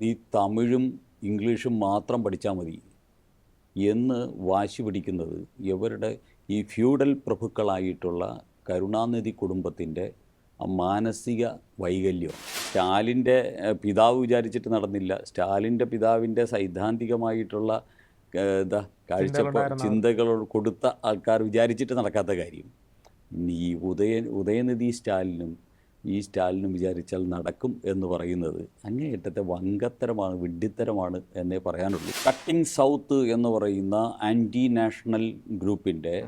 നീ തമിഴും ഇംഗ്ലീഷും മാത്രം പഠിച്ചാൽ മതി. എന്ന് വാശി പിടിക്കുന്നത് ഇവരുടെ ഈ ഫ്യൂഡൽ പ്രഭുക്കളായിട്ടുള്ള കരുണാനിധി കുടുംബത്തിന്റെ മാനസിക വൈകല്യം. സ്റ്റാലിന്റെ പിതാവ് വിചാരിച്ചിട്ട് നടന്നില്ല. സ്റ്റാലിന്റെ പിതാവിന്റെ സൈദ്ധാന്തികമായിട്ടുള്ള എന്താ കാഴ്ചപ്പാട് ചിന്തകൾ കൊടുത്ത ആൾക്കാർ വിചാരിച്ചിട്ട് നടക്കാത്ത കാര്യം. ഈ ഉദയ ഉദയനിധി സ്റ്റാലിനും ഈ സ്റ്റാലിനും വിചാരിച്ചാൽ നടക്കും എന്ന് പറയുന്നത് അങ്ങേയറ്റത്തെ വങ്കത്തരമാണ് വിഡ്ഢിത്തരമാണ് എന്നേ പറയാനുള്ളൂ. കട്ടിംഗ് സൗത്ത് എന്ന് പറയുന്ന ആന്റി നാഷണൽ ഗ്രൂപ്പിന്റെ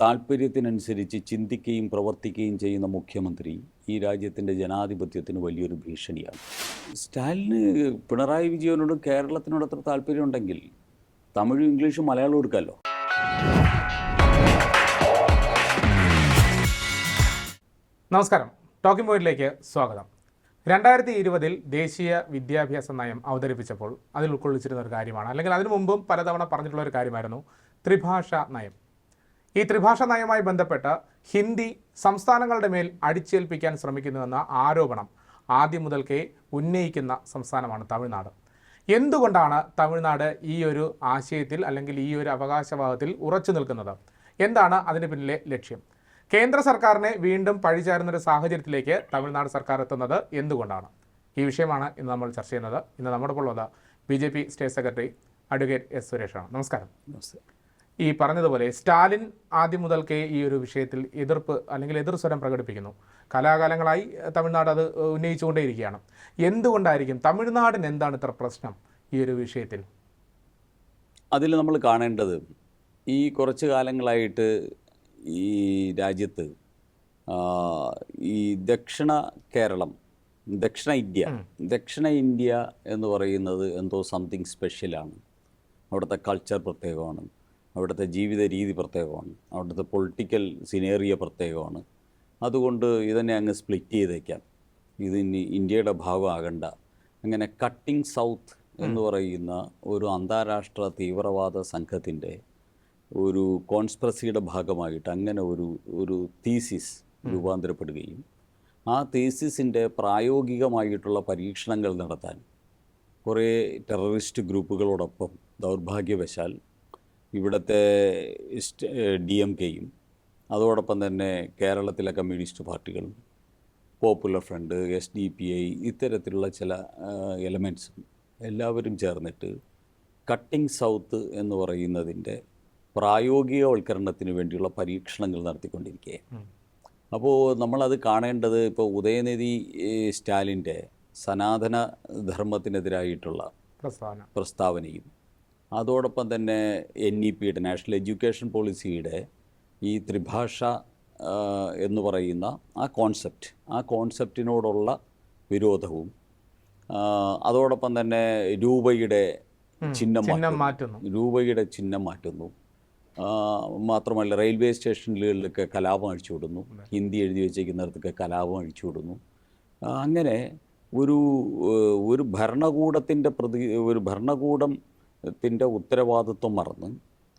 താല്പര്യത്തിനനുസരിച്ച് ചിന്തിക്കുകയും പ്രവർത്തിക്കുകയും ചെയ്യുന്ന മുഖ്യമന്ത്രി ഈ രാജ്യത്തിന്റെ ജനാധിപത്യത്തിന് വലിയൊരു ഭീഷണിയാണ്. സ്റ്റാലിന് പിണറായി വിജയനോടും കേരളത്തിനോട് അത്ര താല്പര്യമുണ്ടെങ്കിൽ തമിഴും ഇംഗ്ലീഷും മലയാളം എടുക്കാമല്ലോ. നമസ്കാരം. ടോക്കിംഗ് പോയിന്റിലേക്ക് സ്വാഗതം. രണ്ടായിരത്തി ഇരുപതിൽ ദേശീയ വിദ്യാഭ്യാസ നയം അവതരിപ്പിച്ചപ്പോൾ അതിൽ ഉൾക്കൊള്ളിച്ചിരുന്ന ഒരു കാര്യമാണ്. അല്ലെങ്കിൽ അതിനു മുമ്പും പലതവണ പറഞ്ഞിട്ടുള്ള ഒരു കാര്യമായിരുന്നു ത്രിഭാഷ നയം. ഈ ത്രിഭാഷ നയവുമായി ബന്ധപ്പെട്ട് ഹിന്ദി സംസ്ഥാനങ്ങളുടെ മേൽ അടിച്ചേൽപ്പിക്കാൻ ശ്രമിക്കുന്നുവെന്ന ആരോപണം ആദ്യം മുതൽക്കേ ഉന്നയിക്കുന്ന സംസ്ഥാനമാണ് തമിഴ്നാട്. എന്തുകൊണ്ടാണ് തമിഴ്നാട് ഈ ഒരു ആശയത്തിൽ അല്ലെങ്കിൽ ഈ ഒരു അവകാശവാദത്തിൽ ഉറച്ചു നിൽക്കുന്നത്? എന്താണ് അതിന് പിന്നിലെ ലക്ഷ്യം? കേന്ദ്ര സർക്കാരിനെ വീണ്ടും പഴിചാരുന്നൊരു സാഹചര്യത്തിലേക്ക് തമിഴ്നാട് സർക്കാർ എത്തുന്നത് എന്തുകൊണ്ടാണ്? ഈ വിഷയമാണ് ഇന്ന് നമ്മൾ ചർച്ച ചെയ്യുന്നത്. ഇന്ന് നമ്മുടെ ഉള്ളത് B J P state secretary advocate S സുരേഷാണ്. നമസ്കാരം. ഈ പറഞ്ഞതുപോലെ സ്റ്റാലിൻ ആദ്യം മുതൽക്കേ ഈ ഒരു വിഷയത്തിൽ എതിർപ്പ് അല്ലെങ്കിൽ എതിർ സ്വരം പ്രകടിപ്പിക്കുന്നു. കലാകാലങ്ങളായി തമിഴ്നാട് അത് ഉന്നയിച്ചുകൊണ്ടേയിരിക്കുകയാണ്. എന്തുകൊണ്ടായിരിക്കും തമിഴ്നാടിന് എന്താണ് ഇത്ര പ്രശ്നം ഈ ഒരു വിഷയത്തിൽ? അതിൽ നമ്മൾ കാണേണ്ടത് ഈ കുറച്ച് കാലങ്ങളായിട്ട് ഈ രാജ്യത്ത് ഈ ദക്ഷിണ കേരളം ദക്ഷിണ ഇന്ത്യ ദക്ഷിണ ഇന്ത്യ എന്ന് പറയുന്നത് എന്തോ സംതിങ് സ്പെഷ്യലാണ് അവിടുത്തെ കൾച്ചർ പ്രത്യേകമാണ്. അവിടുത്തെ ജീവിത രീതി പ്രത്യേകമാണ്. അവിടുത്തെ പൊളിറ്റിക്കൽ സിനേറിയ പ്രത്യേകമാണ്. അതുകൊണ്ട് ഇതിനെ അങ്ങ് സ്പ്ലിറ്റ് ചെയ്തേക്കാം. ഇതിന് ഇന്ത്യയുടെ ഭാഗമാകണ്ട. അങ്ങനെ കട്ടിംഗ് സൗത്ത് എന്ന് പറയുന്ന ഒരു അന്താരാഷ്ട്ര തീവ്രവാദ സംഘത്തിന്റെ ഒരു കോൺസ്പ്രസിയുടെ ഭാഗമായിട്ട് അങ്ങനെ ഒരു ഒരു തീസിസ് രൂപാന്തരപ്പെടുകയും ആ തീസിസിന്റെ പ്രായോഗികമായിട്ടുള്ള പരീക്ഷണങ്ങൾ നടത്താൻ കുറേ ടെററിസ്റ്റ് ഗ്രൂപ്പുകളോടൊപ്പം ദൗർഭാഗ്യവശാൽ ഇവിടുത്തെ ഡി എം കെയും അതോടൊപ്പം തന്നെ കേരളത്തിലെ കമ്മ്യൂണിസ്റ്റ് പാർട്ടികളും popular front S D P I ഇത്തരത്തിലുള്ള ചില എലമെന്റ്സും എല്ലാവരും ചേർന്നിട്ട് കട്ടിംഗ് സൗത്ത് എന്ന് പറയുന്നതിന്റെ പ്രായോഗികവൽക്കരണത്തിന് വേണ്ടിയുള്ള പരീക്ഷണങ്ങൾ നടത്തിക്കൊണ്ടിരിക്കുകയാണ് അപ്പോൾ നമ്മളത് കാണേണ്ടത് ഇപ്പോൾ ഉദയനിധി സ്റ്റാലിന്റെ സനാതന ധർമ്മത്തിനെതിരായിട്ടുള്ള പ്രസ്താവന. പ്രസ്താവനയും അതോടൊപ്പം തന്നെ എൻ ഇ പിയുടെ നാഷണൽ എഡ്യൂക്കേഷൻ പോളിസിയുടെ ഈ ത്രിഭാഷ എന്ന് പറയുന്ന ആ കോൺസെപ്റ്റ് ആ കോൺസെപ്റ്റിനോടുള്ള വിരോധവും അതോടൊപ്പം തന്നെ രൂപയുടെ ചിഹ്നം മാറ്റുന്നു. രൂപയുടെ ചിഹ്നം മാറ്റുന്നു. മാത്രമല്ല റെയിൽവേ സ്റ്റേഷനുകളിലൊക്കെ കലാപം അഴിച്ചുവിടുന്നു ഹിന്ദി എഴുതി വെച്ചേക്കുന്നിടത്തൊക്കെ കലാപം അഴിച്ചുവിടുന്നു വിടുന്നു. അങ്ങനെ ഒരു ഒരു ഭരണകൂടത്തിന്റെ പ്രതി ഒരു ഭരണകൂടത്തിന്റെ ഉത്തരവാദിത്വം മറന്ന്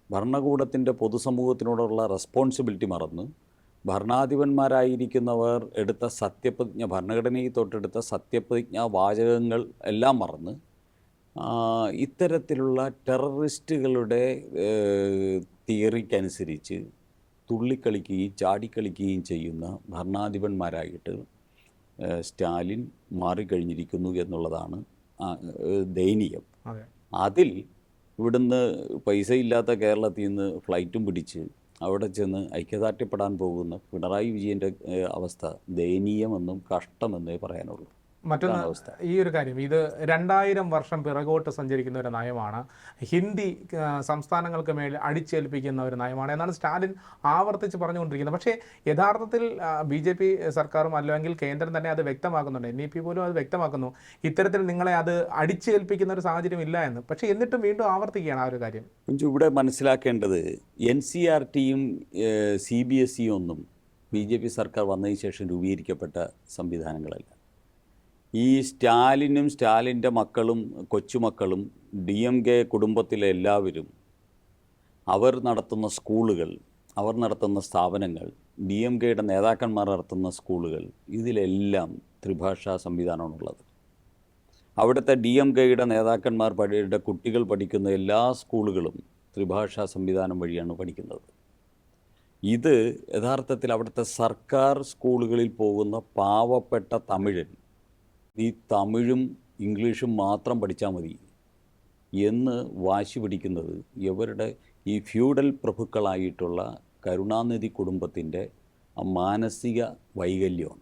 ഭരണകൂടത്തിന്റെ പൊതുസമൂഹത്തിനോടുള്ള റെസ്പോൺസിബിലിറ്റി മറന്ന് ഭരണാധിപന്മാരായിരിക്കുന്നവർ എടുത്ത സത്യപ്രതിജ്ഞ ഭരണഘടനയിൽ തൊട്ടെടുത്ത സത്യപ്രതിജ്ഞാ വാചകങ്ങൾ എല്ലാം മറന്ന് ഇത്തരത്തിലുള്ള ടെററിസ്റ്റുകളുടെ തിയറിക്കനുസരിച്ച് തുള്ളിക്കളിക്കുകയും ചാടിക്കളിക്കുകയും ചെയ്യുന്ന ഭരണാധിപന്മാരായിട്ട് സ്റ്റാലിൻ മാറിക്കഴിഞ്ഞിരിക്കുന്നു എന്നുള്ളതാണ് ദയനീയം. അതിൽ ഇവിടുന്ന് പൈസ ഇല്ലാത്ത കേരളത്തിൽ നിന്ന് ഫ്ലൈറ്റും പിടിച്ച് അവിടെ ചെന്ന് ഐക്യദാർഢ്യപ്പെടാൻ പോകുന്ന പിണറായി വിജയന്റെ അവസ്ഥ ദയനീയമെന്നും കഷ്ടമെന്നേ പറയാനുള്ളൂ. മറ്റൊന്ന് ഈ ഒരു കാര്യം. ഇത് രണ്ടായിരം വർഷം പിറകോട്ട് സഞ്ചരിക്കുന്ന ഒരു നയമാണ്. ഹിന്ദി സംസ്ഥാനങ്ങൾക്ക് മേൽ അടിച്ചേൽപ്പിക്കുന്ന ഒരു നയമാണ് എന്നാണ് സ്റ്റാലിൻ ആവർത്തിച്ച് പറഞ്ഞുകൊണ്ടിരിക്കുന്നത്. പക്ഷേ യഥാർത്ഥത്തിൽ ബി ജെ പി സർക്കാരും അല്ലെങ്കിൽ കേന്ദ്രം തന്നെ അത് വ്യക്തമാക്കുന്നുണ്ട്. എൻ ഇ പി പോലും അത് വ്യക്തമാക്കുന്നു. ഇത്തരത്തിൽ നിങ്ങളെ അത് അടിച്ചേൽപ്പിക്കുന്ന ഒരു സാഹചര്യം ഇല്ല എന്ന്. പക്ഷേ എന്നിട്ടും വീണ്ടും ആവർത്തിക്കുകയാണ് ആ ഒരു കാര്യം. ഇവിടെ മനസ്സിലാക്കേണ്ടത് എൻ സി ആർ ടിയും സി ബി എസ് ഇയും ഒന്നും ബി ജെ പി സർക്കാർ വന്നതിന് ശേഷം രൂപീകരിക്കപ്പെട്ട സംവിധാനങ്ങളല്ല. ഈ സ്റ്റാലിനും സ്റ്റാലിന്റെ മക്കളും കൊച്ചുമക്കളും ഡി എം കെ കുടുംബത്തിലെ എല്ലാവരും അവർ നടത്തുന്ന സ്കൂളുകൾ അവർ നടത്തുന്ന സ്ഥാപനങ്ങൾ ഡി എം കെയുടെ നേതാക്കന്മാർ നടത്തുന്ന സ്കൂളുകൾ ഇതിലെല്ലാം ത്രിഭാഷാ സംവിധാനമാണുള്ളത്. അവിടുത്തെ ഡി എം കെയുടെ നേതാക്കന്മാർ പഠിയുടെ കുട്ടികൾ പഠിക്കുന്ന എല്ലാ സ്കൂളുകളും ത്രിഭാഷാ സംവിധാനം വഴിയാണ് പഠിക്കുന്നത്. ഇത് യഥാർത്ഥത്തിൽ അവിടുത്തെ സർക്കാർ സ്കൂളുകളിൽ പോകുന്ന പാവപ്പെട്ട തമിഴൻ ഈ തമിഴും ഇംഗ്ലീഷും മാത്രം പഠിച്ചാൽ മതി. എന്ന് വാശി പിടിക്കുന്നത് ഇവരുടെ ഈ ഫ്യൂഡൽ പ്രഭുക്കളായിട്ടുള്ള കരുണാനിധി കുടുംബത്തിന്റെ മാനസിക വൈകല്യമാണ്.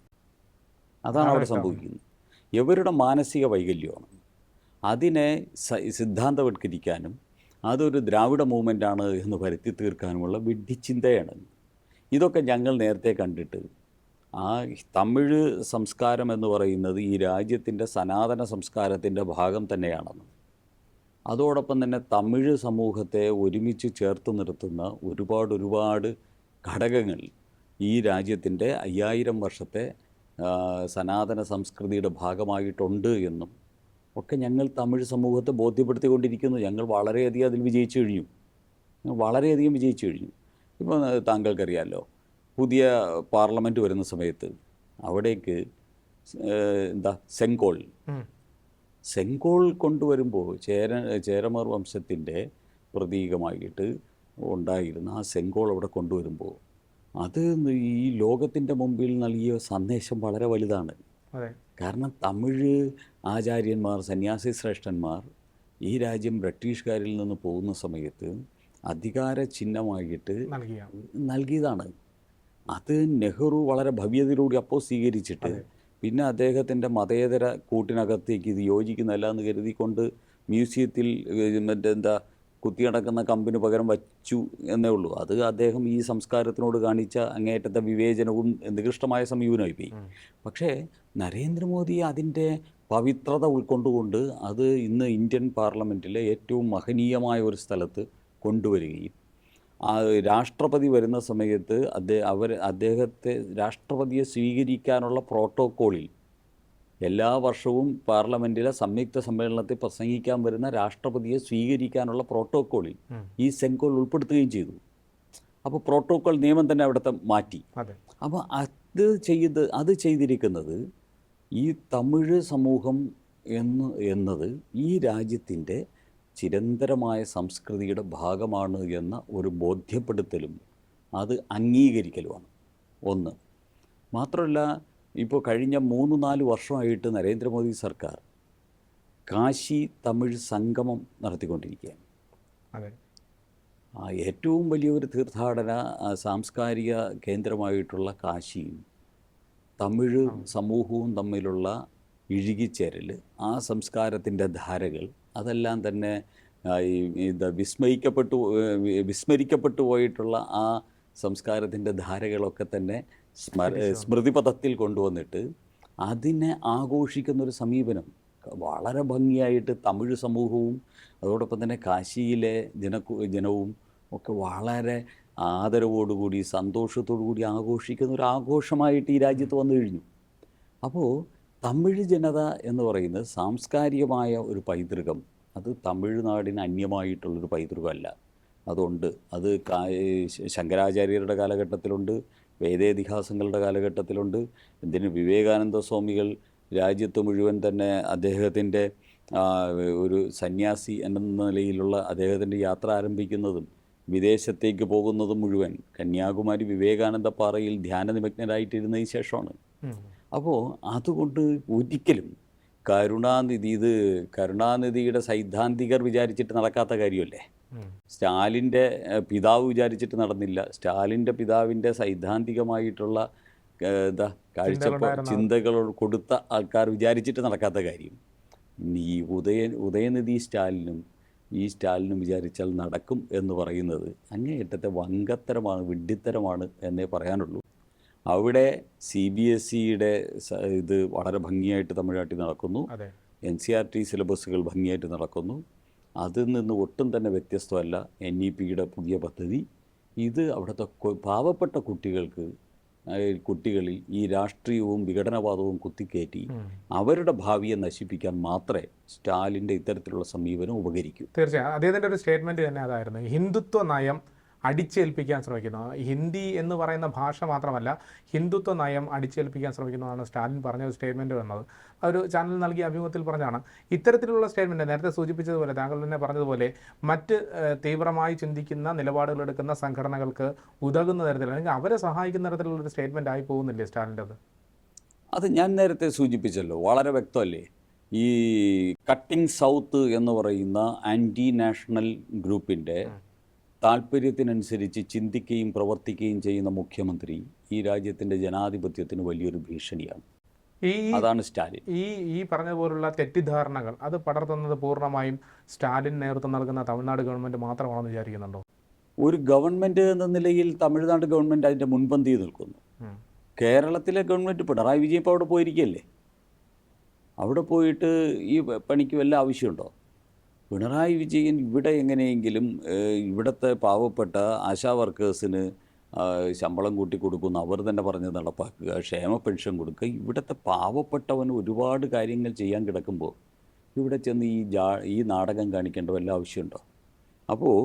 അതാണ് അവിടെ സംഭവിക്കുന്നത്. ഇവരുടെ മാനസിക വൈകല്യമാണ്. അതിനെ സിദ്ധാന്തവത്കരിക്കാനും സിദ്ധാന്തവൽക്കരിക്കാനും അതൊരു ദ്രാവിഡ മൂവ്മെന്റാണ് എന്ന് വരുത്തി തീർക്കാനുമുള്ള വിഡ്ഢിച്ചിന്തയാണ്. ഇതൊക്കെ ഞങ്ങൾ നേരത്തെ കണ്ടിട്ട് ആ തമിഴ് സംസ്കാരം എന്ന് പറയുന്നത് ഈ രാജ്യത്തിന്റെ സനാതന സംസ്കാരത്തിന്റെ ഭാഗം തന്നെയാണെന്ന്. അതോടൊപ്പം തന്നെ തമിഴ് സമൂഹത്തെ ഒരുമിച്ച് ചേർത്ത് നിർത്തുന്ന ഒരുപാട് ഒരുപാട് ഘടകങ്ങൾ ഈ രാജ്യത്തിന്റെ അയ്യായിരം വർഷത്തെ സനാതന സംസ്കൃതിയുടെ ഭാഗമായിട്ടുണ്ട് എന്നും ഒക്കെ ഞങ്ങൾ തമിഴ് സമൂഹത്തെ ബോധ്യപ്പെടുത്തിക്കൊണ്ടിരിക്കുന്നു. ഞങ്ങൾ വളരെയധികം അതിൽ വിജയിച്ചു കഴിഞ്ഞു. വളരെയധികം വിജയിച്ചു കഴിഞ്ഞു. ഇപ്പോൾ താങ്കൾക്കറിയാമല്ലോ പുതിയ പാർലമെന്റ് വരുന്ന സമയത്ത് അവിടേക്ക് എന്താ സെങ്കോൾ സെങ്കോൾ കൊണ്ടുവരുമ്പോൾ ചേര ചേരമാർ വംശത്തിന്റെ പ്രതീകമായിട്ട് ഉണ്ടായിരുന്ന ആ സെങ്കോൾ അവിടെ കൊണ്ടുവരുമ്പോൾ അത് ഈ ലോകത്തിന്റെ മുമ്പിൽ നൽകിയ സന്ദേശം വളരെ വലുതാണ്. കാരണം തമിഴ് ആചാര്യന്മാർ സന്യാസി ശ്രേഷ്ഠന്മാർ ഈ രാജ്യം ബ്രിട്ടീഷുകാരിൽ നിന്ന് പോകുന്ന സമയത്ത് അധികാര ചിഹ്നമായിട്ട് നൽകിയ. നൽകിയതാണ്. അത് നെഹ്റു വളരെ ഭവ്യതയിലൂടെ അപ്പോൾ സ്വീകരിച്ചിട്ട് പിന്നെ അദ്ദേഹത്തിന്റെ മതേതര കൂട്ടിനകത്തേക്ക് ഇത് യോജിക്കുന്നതല്ല എന്ന് കരുതിക്കൊണ്ട് മ്യൂസിയത്തിൽ ഏഹ്, മറ്റേ എന്താ കുത്തിയടക്കുന്ന കമ്പിന് പകരം വച്ചു എന്നേ ഉള്ളൂ. അത് അദ്ദേഹം ഈ സംസ്കാരത്തിനോട് കാണിച്ച അങ്ങേയറ്റത്തെ വിവേചനവും നികൃഷ്ടമായ സമീപനമായി പോയി. പക്ഷേ നരേന്ദ്രമോദി അതിന്റെ പവിത്രത ഉൾക്കൊണ്ടുകൊണ്ട് അത് ഇന്ന് ഇന്ത്യൻ പാർലമെന്റിലെ ഏറ്റവും മഹനീയമായ ഒരു സ്ഥലത്ത് കൊണ്ടുവരികയും രാഷ്ട്രപതി വരുന്ന സമയത്ത് അദ്ദേഹം അവർ അദ്ദേഹത്തെ രാഷ്ട്രപതിയെ സ്വീകരിക്കാനുള്ള പ്രോട്ടോക്കോളിൽ എല്ലാ വർഷവും പാർലമെന്റിലെ സംയുക്ത സമ്മേളനത്തിൽ പ്രസംഗിക്കാൻ വരുന്ന രാഷ്ട്രപതിയെ സ്വീകരിക്കാനുള്ള പ്രോട്ടോക്കോളിൽ ഈ സെങ്കോൾ ഉൾപ്പെടുത്തുകയും ചെയ്തു. അപ്പോൾ പ്രോട്ടോക്കോൾ നിയമം തന്നെ അവിടുത്തെ മാറ്റി. അപ്പോൾ അത് ചെയ്ത് അത് ചെയ്തിരിക്കുന്നത് ഈ തമിഴ് സമൂഹം എന്ന് എന്നത് ഈ രാജ്യത്തിന്റെ ചിരന്തരമായ സംസ്കൃതിയുടെ ഭാഗമാണ് എന്ന ഒരു ബോധ്യപ്പെടുത്തലും അത് അംഗീകരിക്കലുമാണ്. ഒന്ന് മാത്രമല്ല ഇപ്പോൾ കഴിഞ്ഞ മൂന്ന് നാല് വർഷമായിട്ട് നരേന്ദ്രമോദി സർക്കാർ കാശി തമിഴ് സംഗമം നടത്തിക്കൊണ്ടിരിക്കുകയാണ്. ആ ഏറ്റവും വലിയൊരു തീർത്ഥാടന സാംസ്കാരിക കേന്ദ്രമായിട്ടുള്ള കാശിയും തമിഴ് സമൂഹവും തമ്മിലുള്ള ഇഴുകിച്ചേരൽ ആ സംസ്കാരത്തിന്റെ ധാരകൾ അതെല്ലാം തന്നെ ഈ ഇത് വിസ്മയിക്കപ്പെട്ടു വിസ്മരിക്കപ്പെട്ടു പോയിട്ടുള്ള ആ സംസ്കാരത്തിന്റെ ധാരകളൊക്കെ തന്നെ സ്മര സ്മൃതിപഥത്തിൽ കൊണ്ടുവന്നിട്ട് അതിനെ ആഘോഷിക്കുന്നൊരു സമീപനം. വളരെ ഭംഗിയായിട്ട് തമിഴ് സമൂഹവും അതോടൊപ്പം തന്നെ കാശിയിലെ ജനക്കു ജനവും ഒക്കെ വളരെ ആദരവോടുകൂടി സന്തോഷത്തോടുകൂടി ആഘോഷിക്കുന്ന ഒരു ആഘോഷമായിട്ട് ഈ രാജ്യത്ത് വന്നു കഴിഞ്ഞു. അപ്പോൾ തമിഴ് ജനത എന്ന് പറയുന്നത് സാംസ്കാരികമായ ഒരു പൈതൃകം. അത് തമിഴ്നാടിന് അന്യമായിട്ടുള്ളൊരു പൈതൃകമല്ല. അതുണ്ട് അത് ശങ്കരാചാര്യരുടെ കാലഘട്ടത്തിലുണ്ട് വേദേതിഹാസങ്ങളുടെ കാലഘട്ടത്തിലുണ്ട്. എന്തിന് വിവേകാനന്ദ സ്വാമികൾ രാജ്യത്ത് മുഴുവൻ തന്നെ അദ്ദേഹത്തിന്റെ ഒരു സന്യാസി എന്ന നിലയിലുള്ള അദ്ദേഹത്തിന്റെ യാത്ര ആരംഭിക്കുന്നതും വിദേശത്തേക്ക് പോകുന്നതും മുഴുവൻ കന്യാകുമാരി വിവേകാനന്ദ പാറയിൽ ധ്യാന നിമഗ്നരായിട്ടിരുന്നതിന് ശേഷമാണ്. അപ്പോൾ അതുകൊണ്ട് ഒരിക്കലും കരുണാനിധി ഇത് കരുണാനിധിയുടെ സൈദ്ധാന്തികർ വിചാരിച്ചിട്ട് നടക്കാത്ത കാര്യമല്ലേ? സ്റ്റാലിന്റെ പിതാവ് വിചാരിച്ചിട്ട് നടന്നില്ല. സ്റ്റാലിന്റെ പിതാവിന്റെ സൈദ്ധാന്തികമായിട്ടുള്ള എന്താ കാഴ്ചപ്പാട് ചിന്തകൾ കൊടുത്ത ആൾക്കാർ വിചാരിച്ചിട്ട് നടക്കാത്ത കാര്യം. നീ ഈ ഉദയ ഉദയനിധി സ്റ്റാലിനും ഈ സ്റ്റാലിനും വിചാരിച്ചാൽ നടക്കും എന്ന് പറയുന്നത് അങ്ങേയറ്റത്തെ വങ്കത്തരമാണ് വിഡ്ഢിത്തരമാണ് എന്നേ പറയാനുള്ളൂ. അവിടെ സി ബി എസ് സിയുടെ ഇത് വളരെ ഭംഗിയായിട്ട് തമിഴ്നാട്ടിൽ നടക്കുന്നു. എൻ സി ആർ ടി സിലബസുകൾ ഭംഗിയായിട്ട് നടക്കുന്നു. അതിൽ നിന്ന് ഒട്ടും തന്നെ വ്യത്യസ്തമല്ല എൻ ഇ പിയുടെ പുതിയ പദ്ധതി. ഇത് അവിടുത്തെ പാവപ്പെട്ട കുട്ടികൾക്ക് കുട്ടികളിൽ ഈ രാഷ്ട്രീയവും വിഘടനവാദവും കുത്തിക്കയറ്റി അവരുടെ ഭാവിയെ നശിപ്പിക്കാൻ മാത്രമേ സ്റ്റാലിന്റെ ഇത്തരത്തിലുള്ള സമീപനം ഉപകരിക്കൂ. തീർച്ചയായും. അദ്ദേഹത്തിന്റെ ഒരു സ്റ്റേറ്റ്മെന്റ് തന്നെ അതായിരുന്നു. ഹിന്ദുത്വ നയം അടിച്ചേൽപ്പിക്കാൻ ശ്രമിക്കുന്നു. ഹിന്ദി എന്ന് പറയുന്ന ഭാഷ മാത്രമല്ല ഹിന്ദുത്വ നയം അടിച്ചേൽപ്പിക്കാൻ ശ്രമിക്കുന്നതാണ് സ്റ്റാലിൻ പറഞ്ഞ ഒരു സ്റ്റേറ്റ്മെന്റ് വന്നത്. ഒരു ചാനൽ നൽകിയ അഭിമുഖത്തിൽ പറഞ്ഞാണ് ഇത്തരത്തിലുള്ള സ്റ്റേറ്റ്മെന്റ് നേരത്തെ സൂചിപ്പിച്ചതുപോലെ താങ്കൾ തന്നെ പറഞ്ഞതുപോലെ മറ്റ് തീവ്രമായി ചിന്തിക്കുന്ന നിലപാടുകൾ എടുക്കുന്ന സംഘടനകൾക്ക് ഉതകുന്ന തരത്തിൽ അല്ലെങ്കിൽ അവരെ സഹായിക്കുന്ന തരത്തിലുള്ള ഒരു സ്റ്റേറ്റ്മെന്റ് ആയി പോകുന്നില്ലേ സ്റ്റാലിന്റെത് അത്? ഞാൻ നേരത്തെ സൂചിപ്പിച്ചല്ലോ വളരെ വ്യക്തമല്ലേ? ഈ കട്ടിംഗ് സൗത്ത് എന്ന് പറയുന്ന ആന്റി നാഷണൽ ഗ്രൂപ്പിന്റെ താല്പര്യത്തിനനുസരിച്ച് ചിന്തിക്കുകയും പ്രവർത്തിക്കുകയും ചെയ്യുന്ന മുഖ്യമന്ത്രി ഈ രാജ്യത്തിന്റെ ജനാധിപത്യത്തിന് വലിയൊരു ഭീഷണിയാണ്. ഈ അതാണ് സ്റ്റാലിൻ. ഈ ഈ പറഞ്ഞ പോലുള്ള തെറ്റിദ്ധാരണകൾ അത് പടർത്തുന്നത് പൂർണമായും സ്റ്റാലിൻ നേതൃത്വം നൽകുന്ന തമിഴ്നാട് ഗവൺമെന്റ് മാത്രമാണെന്ന് വിചാരിക്കുന്നുണ്ടോ? ഒരു ഗവൺമെന്റ് എന്ന നിലയിൽ തമിഴ്നാട് ഗവൺമെന്റ് അതിന്റെ മുൻപന്തിയിൽ നിൽക്കുന്നു. കേരളത്തിലെ ഗവൺമെന്റ് പിണറായി വിജയൻ ഇപ്പോൾ അവിടെ പോയിരിക്കുകയല്ലേ? അവിടെ പോയിട്ട് ഈ പണിക്ക് വല്ല ആവശ്യമുണ്ടോ? പിണറായി വിജയൻ ഇവിടെ എങ്ങനെയെങ്കിലും ഇവിടുത്തെ പാവപ്പെട്ട ആശാ വർക്കേഴ്സിന് ശമ്പളം കൂട്ടി കൊടുക്കുന്നു. അവർ തന്നെ പറഞ്ഞ് നടപ്പാക്കുക ക്ഷേമ പെൻഷൻ കൊടുക്കുക. ഇവിടുത്തെ പാവപ്പെട്ടവന് ഒരുപാട് കാര്യങ്ങൾ ചെയ്യാൻ കിടക്കുമ്പോൾ ഇവിടെ ചെന്ന് ഈ ജാ ഈ നാടകം കാണിക്കേണ്ട വല്ല ആവശ്യമുണ്ടോ? അപ്പോൾ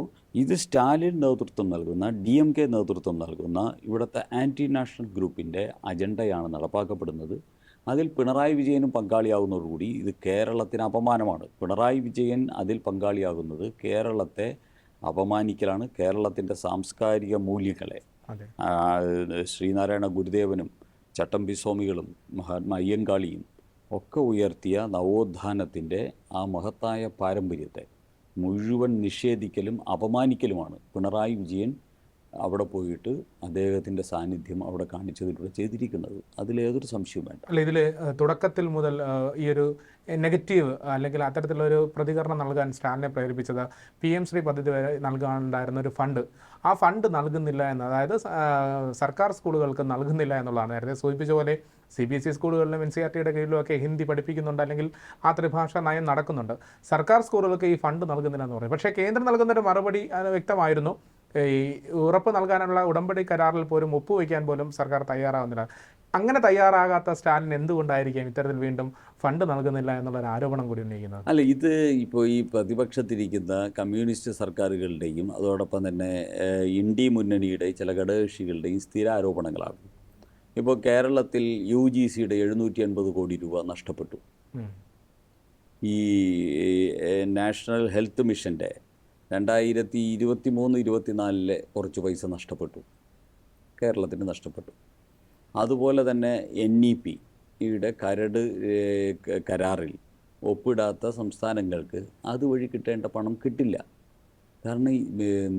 ഇത് സ്റ്റാലിൻ നേതൃത്വം നൽകുന്ന ഡി എം കെ നേതൃത്വം നൽകുന്ന ഇവിടുത്തെ ആന്റി നാഷണൽ ഗ്രൂപ്പിന്റെ അജണ്ടയാണ് നടപ്പാക്കപ്പെടുന്നത്. അതിൽ പിണറായി വിജയനും പങ്കാളിയാകുന്നതോടുകൂടി ഇത് കേരളത്തിന് അപമാനമാണ്. പിണറായി വിജയൻ അതിൽ പങ്കാളിയാകുന്നത് കേരളത്തെ അപമാനിക്കലാണ്. കേരളത്തിന്റെ സാംസ്കാരിക മൂല്യങ്ങളെ ശ്രീനാരായണ ഗുരുദേവനും ചട്ടമ്പി സ്വാമികളും മഹാത്മാ അയ്യങ്കാളിയും ഒക്കെ ഉയർത്തിയ നവോത്ഥാനത്തിന്റെ ആ മഹത്തായ പാരമ്പര്യത്തെ മുഴുവൻ നിഷേധിക്കലും അപമാനിക്കലുമാണ് പിണറായി വിജയൻ അവിടെ പോയിട്ട് അദ്ദേഹത്തിന്റെ സാന്നിധ്യം അവിടെ കാണിച്ചതിലൂടെ ചെയ്തിരിക്കുന്നത്. അതിലേതൊരു സംശയവും വേണ്ട. അല്ല ഇതിൽ തുടക്കത്തിൽ മുതൽ ഈ ഒരു നെഗറ്റീവ് അല്ലെങ്കിൽ അത്തരത്തിലൊരു പ്രതികരണം നൽകാൻ സ്റ്റാലിനെ പ്രേരിപ്പിച്ചത് പി എം ശ്രീ പദ്ധതി വരെ നൽകാനുണ്ടായിരുന്ന ഒരു ഫണ്ട്. ആ ഫണ്ട് നൽകുന്നില്ല എന്ന് അതായത് സർക്കാർ സ്കൂളുകൾക്ക് നൽകുന്നില്ല എന്നുള്ളതാണ്. നേരത്തെ സൂചിപ്പിച്ച പോലെ സി ബി എസ് ഇ സ്കൂളുകളിലും എൻ സി ആർ ടിയുടെ കീഴിലും ഒക്കെ ഹിന്ദി പഠിപ്പിക്കുന്നുണ്ട് അല്ലെങ്കിൽ ആ ത്രിഭാഷ നയം നടക്കുന്നുണ്ട്. സർക്കാർ സ്കൂളുകൾക്ക് ഈ ഫണ്ട് നൽകുന്നില്ല എന്ന് പറയും. പക്ഷേ കേന്ദ്രം നൽകുന്നൊരു മറുപടി വ്യക്തമായിരുന്നു. ഈ ഉറപ്പ് നൽകാനുള്ള ഉടമ്പടി കരാറിൽ പോലും ഒപ്പുവയ്ക്കാൻ പോലും സർക്കാർ തയ്യാറാവുന്നില്ല. അങ്ങനെ തയ്യാറാകാത്ത സ്റ്റാലിൻ എന്തുകൊണ്ടായിരിക്കും ഇത്തരത്തിൽ വീണ്ടും ഫണ്ട് നൽകുന്നില്ല എന്നുള്ള ഒരു ആരോപണം കൂടി ഉന്നയിക്കുന്നത്? അല്ല ഇത് ഇപ്പോൾ ഈ പ്രതിപക്ഷത്തിരിക്കുന്ന കമ്മ്യൂണിസ്റ്റ് സർക്കാരുകളുടെയും അതോടൊപ്പം തന്നെ ഇന്ത്യ മുന്നണിയുടെ ചില ഘടകകക്ഷികളുടെയും സ്ഥിര ആരോപണങ്ങളാണ്. ഇപ്പോൾ കേരളത്തിൽ യു ജി സിയുടെ എഴുന്നൂറ്റി അൻപത് കോടി രൂപ നഷ്ടപ്പെട്ടു. ഈ നാഷണൽ ഹെൽത്ത് മിഷന്റെ രണ്ടായിരത്തി ഇരുപത്തി മൂന്ന് ഇരുപത്തിനാലിലെ കുറച്ച് പൈസ നഷ്ടപ്പെട്ടു. കേരളത്തിന് നഷ്ടപ്പെട്ടു. അതുപോലെ തന്നെ എൻ ഇ പി യുടെ കരട് കരാറിൽ ഒപ്പിടാത്ത സംസ്ഥാനങ്ങൾക്ക് അതുവഴി കിട്ടേണ്ട പണം കിട്ടില്ല. കാരണം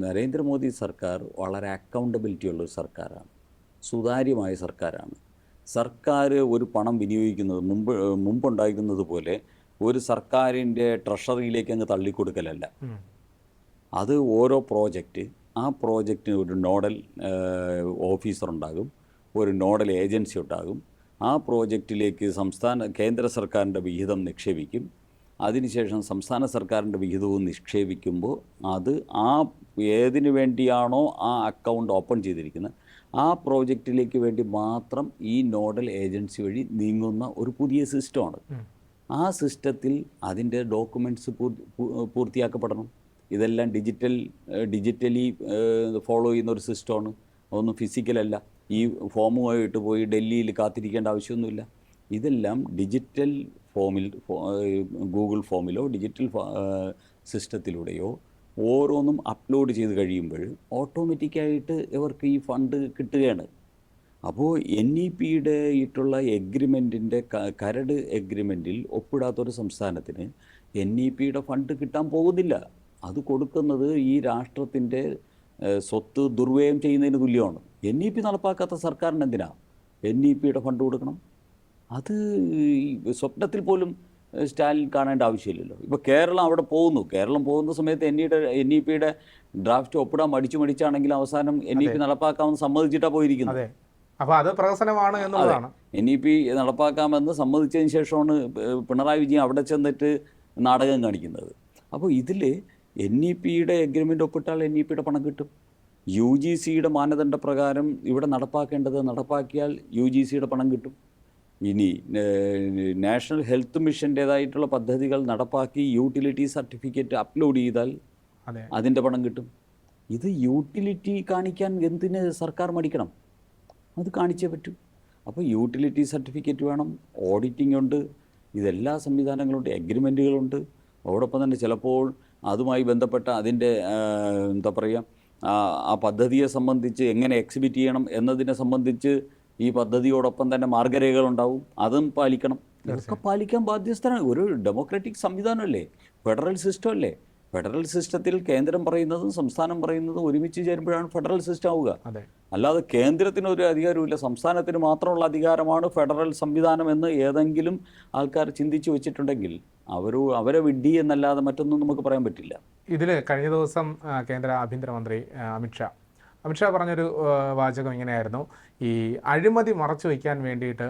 നരേന്ദ്രമോദി സർക്കാർ വളരെ അക്കൗണ്ടബിലിറ്റി ഉള്ള ഒരു സർക്കാരാണ്. സുതാര്യമായ സർക്കാരാണ്. സർക്കാർ ഒരു പണം വിനിയോഗിക്കുന്നത് മുമ്പ് മുമ്പുണ്ടായിരുന്നത് പോലെ ഒരു സർക്കാരിന്റെ ട്രഷറിയിലേക്ക് അങ്ങ് തള്ളിക്കൊടുക്കലല്ല. അത് ഓരോ പ്രോജക്റ്റ് ആ പ്രോജക്റ്റിന് ഒരു നോഡൽ ഓഫീസർ ഉണ്ടാകും ഒരു നോഡൽ ഏജൻസി ഉണ്ടാകും. ആ പ്രോജക്റ്റിലേക്ക് സംസ്ഥാന കേന്ദ്ര സർക്കാരിന്റെ വിഹിതം നിക്ഷേപിക്കും. അതിനുശേഷം സംസ്ഥാന സർക്കാരിന്റെ വിഹിതവും നിക്ഷേപിക്കുമ്പോൾ അത് ആ ഏതിനു വേണ്ടിയാണോ ആ അക്കൗണ്ട് ഓപ്പൺ ചെയ്തിരിക്കുന്നത് ആ പ്രോജക്റ്റിലേക്ക് വേണ്ടി മാത്രം ഈ നോഡൽ ഏജൻസി വഴി നീങ്ങുന്ന ഒരു പുതിയ സിസ്റ്റമാണ്. ആ സിസ്റ്റത്തിൽ അതിന്റെ ഡോക്യുമെന്റ്സ് പൂർത്തിയാക്കപ്പെടണം. ഇതെല്ലാം ഡിജിറ്റൽ ഡിജിറ്റലി ഫോളോ ചെയ്യുന്ന ഒരു സിസ്റ്റമാണ് അതൊന്നും ഫിസിക്കലല്ല ഈ ഫോമുമായിട്ട് പോയി ഡൽഹിയിൽ കാത്തിരിക്കേണ്ട ആവശ്യമൊന്നുമില്ല. ഇതെല്ലാം ഡിജിറ്റൽ ഫോമിൽ ഗൂഗിൾ ഫോമിലോ ഡിജിറ്റൽ സിസ്റ്റത്തിലൂടെയോ ഓരോന്നും അപ്ലോഡ് ചെയ്ത് കഴിയുമ്പോൾ ഓട്ടോമാറ്റിക്കായിട്ട് ഇവർക്ക് ഈ ഫണ്ട് കിട്ടുകയാണ്. അപ്പോൾ എൻ ഇ പിയുടെ ഇട്ടുള്ള എഗ്രിമെന്റിന്റെ കരട് എഗ്രിമെന്റിൽ ഒപ്പിടാത്തൊരു സംസ്ഥാനത്തിന് എൻ ഇ പിയുടെ ഫണ്ട് കിട്ടാൻ പോകുന്നില്ല. അത് കൊടുക്കുന്നത് ഈ രാഷ്ട്രത്തിന്റെ സ്വത്ത് ദുർവ്യയം ചെയ്യുന്നതിന് തുല്യമാണ്. എൻ ഇ പി നടപ്പാക്കാത്ത സർക്കാരിന് എന്തിനാ? എൻ ഇ പിയുടെ ഫണ്ട് കൊടുക്കണം. അത് സ്വപ്നത്തിൽ പോലും സ്റ്റാലിൻ കാണേണ്ട ആവശ്യമില്ലല്ലോ. ഇപ്പോൾ കേരളം അവിടെ പോകുന്നു. കേരളം പോകുന്ന സമയത്ത് എൻ ഇയുടെ എൻ ഇ പിയുടെ ഡ്രാഫ്റ്റ് ഒപ്പിടാൻ മടിച്ചു മടിച്ചാണെങ്കിൽ അവസാനം എൻ ഇ പി നടപ്പാക്കാമെന്ന് സമ്മതിച്ചിട്ടാണ് പോയിരിക്കുന്നത്. അപ്പോൾ അത് പ്രഹസനമാണ് എന്നുള്ളതാണ്. എൻ ഇ പി നടപ്പാക്കാമെന്ന് സമ്മതിച്ചതിന് ശേഷമാണ് പിണറായി വിജയൻ അവിടെ ചെന്നിട്ട് നാടകം കാണിക്കുന്നത്. അപ്പോൾ ഇതിൽ എൻ ഇ പിയുടെ എഗ്രിമെന്റ് ഒപ്പിട്ടാൽ എൻ ഇ പിയുടെ പണം കിട്ടും. യു ജി സിയുടെ മാനദണ്ഡ പ്രകാരം ഇവിടെ നടപ്പാക്കേണ്ടത് നടപ്പാക്കിയാൽ യു ജി സിയുടെ പണം കിട്ടും. ഇനി നാഷണൽ ഹെൽത്ത് മിഷന്റേതായിട്ടുള്ള പദ്ധതികൾ നടപ്പാക്കി യൂട്ടിലിറ്റി സർട്ടിഫിക്കറ്റ് അപ്ലോഡ് ചെയ്താൽ അതെ. അതിന്റെ പണം കിട്ടും. ഇത് യൂട്ടിലിറ്റി കാണിക്കാൻ എന്തിന് സർക്കാർ മടിക്കണം? അത് കാണിച്ചേ പറ്റൂ. അപ്പോൾ യൂട്ടിലിറ്റി സർട്ടിഫിക്കറ്റ് വേണം ഓഡിറ്റിംഗ് ഉണ്ട് ഇതെല്ലാ സംവിധാനങ്ങളുണ്ട് എഗ്രിമെന്റുകളുണ്ട് അതോടൊപ്പം തന്നെ ചിലപ്പോൾ അതുമായി ബന്ധപ്പെട്ട അതിന്റെ എന്താ പറയുക ആ, പദ്ധതിയെ സംബന്ധിച്ച് എങ്ങനെ എക്സിബിറ്റ് ചെയ്യണം എന്നതിനെ സംബന്ധിച്ച് ഈ പദ്ധതിയോടൊപ്പം തന്നെ മാർഗരേഖകളുണ്ടാവും അതും പാലിക്കണം. ഇതൊക്കെ പാലിക്കാൻ ബാധ്യസ്ഥരാണ്. ഒരു ഡെമോക്രാറ്റിക് സംവിധാനമല്ലേ? ഫെഡറൽ സിസ്റ്റം അല്ലേ? ഫെഡറൽ സിസ്റ്റത്തിൽ കേന്ദ്രം പറയുന്നതും സംസ്ഥാനം പറയുന്നതും ഒരുമിച്ച് ചേരുമ്പോഴാണ് ഫെഡറൽ സിസ്റ്റം ആവുക. അല്ലാതെ കേന്ദ്രത്തിന് ഒരു അധികാരമില്ല സംസ്ഥാനത്തിന് മാത്രമുള്ള അധികാരമാണ് ഫെഡറൽ സംവിധാനം എന്ന് ഏതെങ്കിലും ആൾക്കാർ ചിന്തിച്ചു വെച്ചിട്ടുണ്ടെങ്കിൽ അവർ അവരെ വിഡ്ഢി എന്നല്ലാതെ മറ്റൊന്നും നമുക്ക് പറയാൻ പറ്റില്ല. ഇതിൽ കഴിഞ്ഞ ദിവസം കേന്ദ്ര ആഭ്യന്തരമന്ത്രി അമിത്ഷാ അമിത്ഷാ പറഞ്ഞൊരു വാചകം ഇങ്ങനെയായിരുന്നു. ഈ അഴിമതി മറച്ചു വയ്ക്കാൻ വേണ്ടിയിട്ട്